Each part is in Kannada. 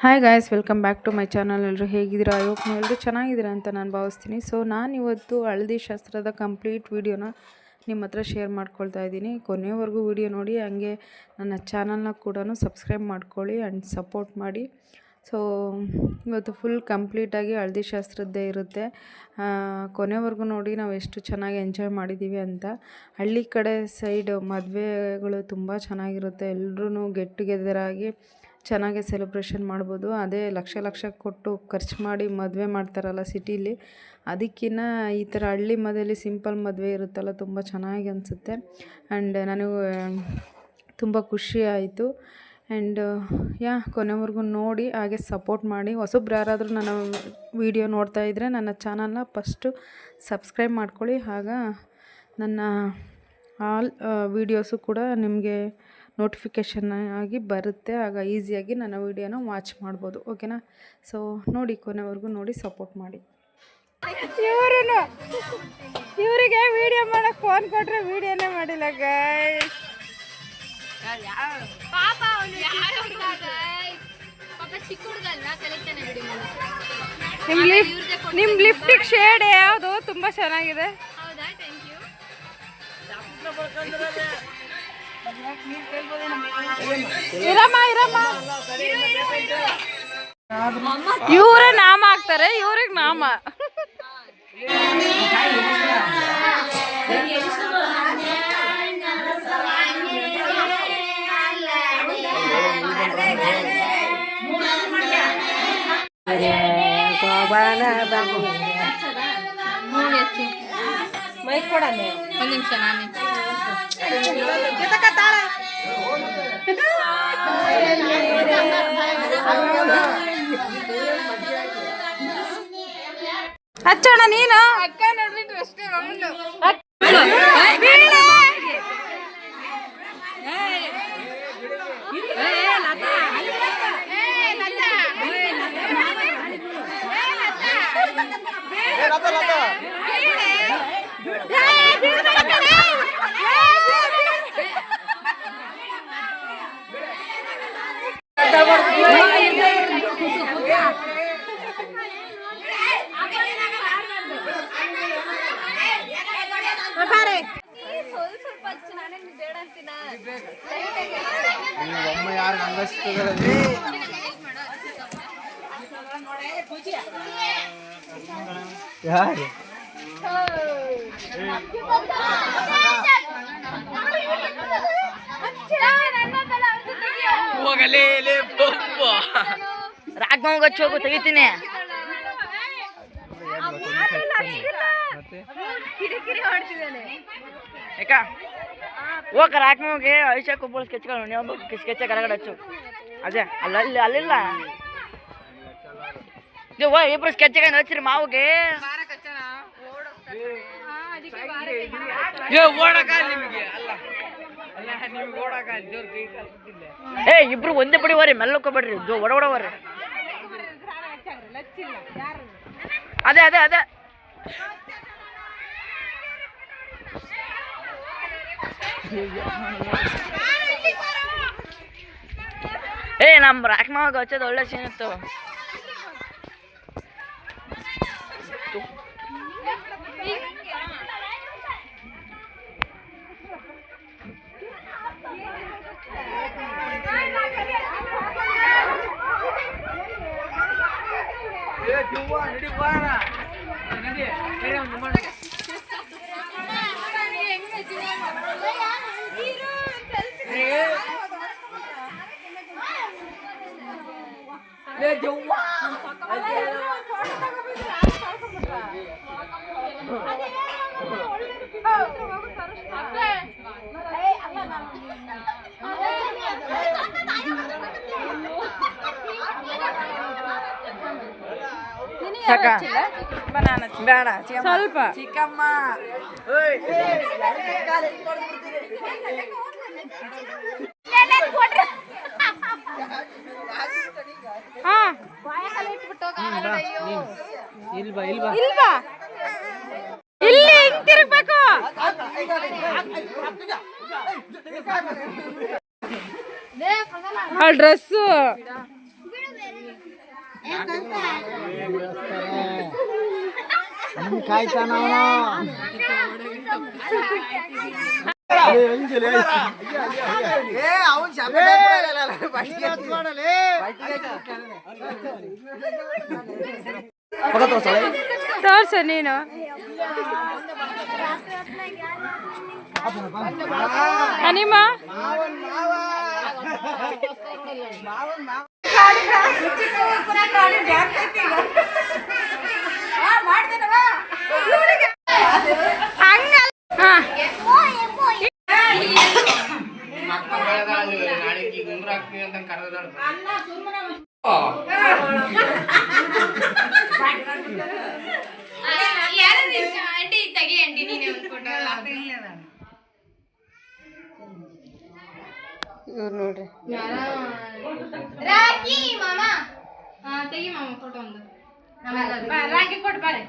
Hi guys welcome back to my channel ಎಲ್ಲರೂ ಹೇಗಿದ್ದೀರಾ? ಅಯ್ಯೋಕ್ ಹೋಪ್ ಎಲ್ಲರೂ ಚೆನ್ನಾಗಿದ್ದೀರಾ ಅಂತ ನಾನು ಭಾವಿಸ್ತೀನಿ. ಸೊ ನಾನು ಇವತ್ತು ಹಳದಿ ಶಾಸ್ತ್ರದ ಕಂಪ್ಲೀಟ್ ವೀಡಿಯೋನ ನಿಮ್ಮ ಹತ್ರ ಶೇರ್ ಮಾಡ್ಕೊಳ್ತಾ ಇದ್ದೀನಿ. ಕೊನೆವರೆಗೂ ವೀಡಿಯೋ ನೋಡಿ, ಹಂಗೆ ನನ್ನ ಚಾನಲ್ನ ಕೂಡ ಸಬ್ಸ್ಕ್ರೈಬ್ ಮಾಡ್ಕೊಳ್ಳಿ ಆ್ಯಂಡ್ ಸಪೋರ್ಟ್ ಮಾಡಿ. ಸೊ ಇವತ್ತು ಫುಲ್ ಕಂಪ್ಲೀಟಾಗಿ ಹಳದಿ ಶಾಸ್ತ್ರದ್ದೇ ಇರುತ್ತೆ. ಕೊನೆವರೆಗೂ ನೋಡಿ, ನಾವು ಎಷ್ಟು ಚೆನ್ನಾಗಿ ಎಂಜಾಯ್ ಮಾಡಿದ್ದೀವಿ ಅಂತ. ಹಳ್ಳಿ ಕಡೆ ಸೈಡ್ ಮದುವೆಗಳು ತುಂಬ ಚೆನ್ನಾಗಿರುತ್ತೆ. ಎಲ್ಲರೂ ಗೆಟ್ ಟುಗೆದರ್ ಆಗಿ ಚೆನ್ನಾಗಿ ಸೆಲೆಬ್ರೇಷನ್ ಮಾಡ್ಬೋದು. ಅದೇ ಲಕ್ಷ ಲಕ್ಷ ಕೊಟ್ಟು ಖರ್ಚು ಮಾಡಿ ಮದುವೆ ಮಾಡ್ತಾರಲ್ಲ ಸಿಟೀಲಿ ಅದಕ್ಕಿಂತ ಈ ಥರ ಹಳ್ಳಿ ಮದುವೆಲಿ ಸಿಂಪಲ್ ಮದುವೆ ಇರುತ್ತಲ್ಲ, ತುಂಬ ಚೆನ್ನಾಗಿ ಅನಿಸುತ್ತೆ. ಆ್ಯಂಡ್ ನನಗೂ ತುಂಬ ಖುಷಿ ಆಯಿತು. ಆ್ಯಂಡ್ ಯಾ, ಕೊನೆವರೆಗೂ ನೋಡಿ, ಹಾಗೆ ಸಪೋರ್ಟ್ ಮಾಡಿ. ಹೊಸಬ್ರು ಯಾರಾದರೂ ನನ್ನ ವೀಡಿಯೋ ನೋಡ್ತಾ ಇದ್ದರೆ ನನ್ನ ಚಾನಲ್ನ ಫಸ್ಟು ಸಬ್ಸ್ಕ್ರೈಬ್ ಮಾಡ್ಕೊಳ್ಳಿ. ಆಗ ನನ್ನ ಆಲ್ ವೀಡಿಯೋಸು ಕೂಡ ನಿಮಗೆ ನೋಟಿಫಿಕೇಷನ್ ಆಗಿ ಬರುತ್ತೆ. ಆಗ ಈಸಿಯಾಗಿ ನನ್ನ ವೀಡಿಯೋನ ವಾಚ್ ಮಾಡ್ಬೋದು. ಓಕೆನಾ ಸೊ ನೋಡಿ ಕೊನೆವರೆಗೂ ನೋಡಿ ಸಪೋರ್ಟ್ ಮಾಡಿ. ಇವರು ಇವರಿಗೆ ವಿಡಿಯೋ ಮಾಡಕ್ಕೆ ಫೋನ್ ಕೊಟ್ಟರೆ ವಿಡಿಯೋನೇ ಮಾಡಿಲ್ಲ ಗೈಸ್ ನಿಮ್ ಲಿಫ್ಟ್ ನಿಮ್ಮ ಲಿಫ್ಟಿಗೆ ಶೇಡ್ ಯಾವುದು? ತುಂಬಾ ಚೆನ್ನಾಗಿದೆ. ಹೌದಾ? ಥ್ಯಾಂಕ್ ಯು ಇರಮ್ಮ ಇರಮ್ಮ. ಇವರೇ ನಾಮ ಹಾಕ್ತಾರೆ ಇವ್ರಿಗೆ ನಾಮ. ಒಂದು ನಿಮಿಷ ನಾನೇ ಹಚ್ಚೋಣ ನೀನು ಅಕ್ಕ ನೋಡ್ಬಿಟ್ಟು ಅಷ್ಟೇ ಮಮ್ಮನು ಒಮ್ಮ ಯಾರು ಅಂಗಸ್ತದಲ್ಲಿ ಯಾರು ಹೋಗಲೇ ರಾಘವಂಗ ಹೋಗು ತೆಗಿತೀನಿ ಕಿರಿಕಿರಿ ಹೊಡ್ತಿದ್ದಾನೆ ಯಾಕ ಹೋಗ ಹೋಗಿ ಐಶಾ ಕುಬ್ಬಳ ಸ್ಕೆಚ್ಗಳು ನೀವು ಸ್ಕೆಚ್ ಕರಗಡೆ ಹಚ್ಚು. ಅದೇ ಅಲ್ಲಲ್ಲಿ ಅಲ್ಲಿಲ್ಲ. ನೀವು ಇಬ್ರು ಸ್ಕೆಚ್ ಹಚ್ಚಿರಿ ಮಾವಿಗೆ? ಏ ಇಬ್ರು ಒಂದೇ ಬಿಡಿ ಹೋರಿ ಮೆಲ್ಲಕೋಬೇಡ್ರಿ ಜೋ ಒಡ ಒಡ ಹೋರಿ ಅದೇ ಅದೇ ಅದೇ. એ નામ રાખમાં ગચે દોડે છે ને તો ಸಾಕ ಬೇಡ ಸ್ವಲ್ಪ ಚಿಕ್ಕಮ್ಮ ಹಾ ಇಲ್ವಾ ಇಲ್ವಾ ಇಲ್ವಾ ಇಲ್ಲಿ ಹಿಂಗ್ ತಿರುಗ್ಬೇಕು ಆ ಡ್ರೆಸ್ಸು ಕಾಯ್ತಾನ ತೋರ್ಸು ನೀನು. ಅನಿಮ. ಯಾರು ಆಂಟಿ ತೆಗಿ ಆಂಟಿ ನೀನೇ ಒಂದು ಫೋಟೋ ಇವ್ರು ನೋಡ್ರಿ ರಾಕಿ ಮಾಮ ತೆಗಿ ಮಾಮ ಫೋಟೋ ಒಂದು ರಾಕಿ ಕೊಟ್ಟು ಬಾರೆ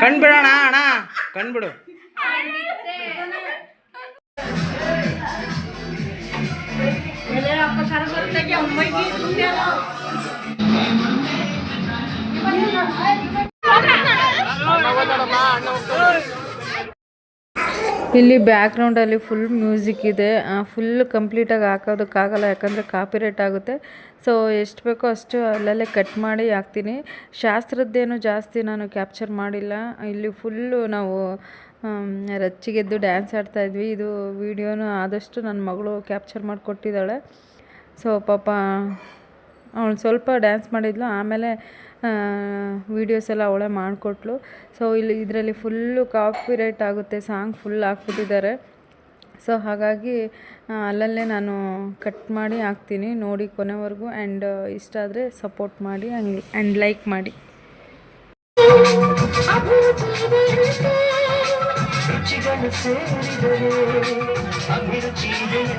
ಕಣ್ಬಿಡೋಣ ಅಣ್ಣ ಕಣ್ಬಿಡು ಇಲ್ಲಿ ಬ್ಯಾಕ್ಗ್ರೌಂಡಲ್ಲಿ ಫುಲ್ ಮ್ಯೂಸಿಕ್ ಇದೆ. ಫುಲ್ ಕಂಪ್ಲೀಟಾಗಿ ಹಾಕೋದಕ್ಕಾಗಲ್ಲ, ಯಾಕಂದರೆ ಕಾಪಿರೇಟ್ ಆಗುತ್ತೆ. ಸೊ ಎಷ್ಟು ಬೇಕೋ ಅಷ್ಟು ಅಲ್ಲಲ್ಲೇ ಕಟ್ ಮಾಡಿ ಹಾಕ್ತೀನಿ. ಶಾಸ್ತ್ರದ್ದೇನು ಜಾಸ್ತಿ ನಾನು ಕ್ಯಾಪ್ಚರ್ ಮಾಡಿಲ್ಲ. ಇಲ್ಲಿ ಫುಲ್ಲು ನಾವು ರಚ್ಚಿಗೆದ್ದು ಡ್ಯಾನ್ಸ್ ಆಡ್ತಾಯಿದ್ವಿ ಇದು ವಿಡಿಯೋನು ಆದಷ್ಟು ನನ್ನ ಮಗಳು ಕ್ಯಾಪ್ಚರ್ ಮಾಡಿಕೊಟ್ಟಿದ್ದಾಳೆ. ಸೊ ಪಾಪ, ಅವಳು ಸ್ವಲ್ಪ ಡ್ಯಾನ್ಸ್ ಮಾಡಿದ್ಲು. ಆಮೇಲೆ ವಿಡಿಯೋಸ್ ಎಲ್ಲ ಅವಳೇ ಮಾಡಿಕೊಟ್ಲು. ಸೊ ಇಲ್ಲಿ ಇದರಲ್ಲಿ ಫುಲ್ಲು ಕಾಪಿ ರೇಟ್ ಆಗುತ್ತೆ ಸಾಂಗ್ ಫುಲ್ ಹಾಕ್ಬಿಟ್ಟಿದ್ದಾರೆ. ಸೊ ಹಾಗಾಗಿ ಅಲ್ಲಲ್ಲೇ ನಾನು ಕಟ್ ಮಾಡಿ ಹಾಕ್ತೀನಿ, ನೋಡಿ ಕೊನೆವರೆಗೂ. ಆ್ಯಂಡ್ ಇಷ್ಟ ಆದರೆ ಸಪೋರ್ಟ್ ಮಾಡಿ ಆ್ಯಂಡ್ ಆ್ಯಂಡ್ ಲೈಕ್ ಮಾಡಿ. ಸೇರಿದರೆ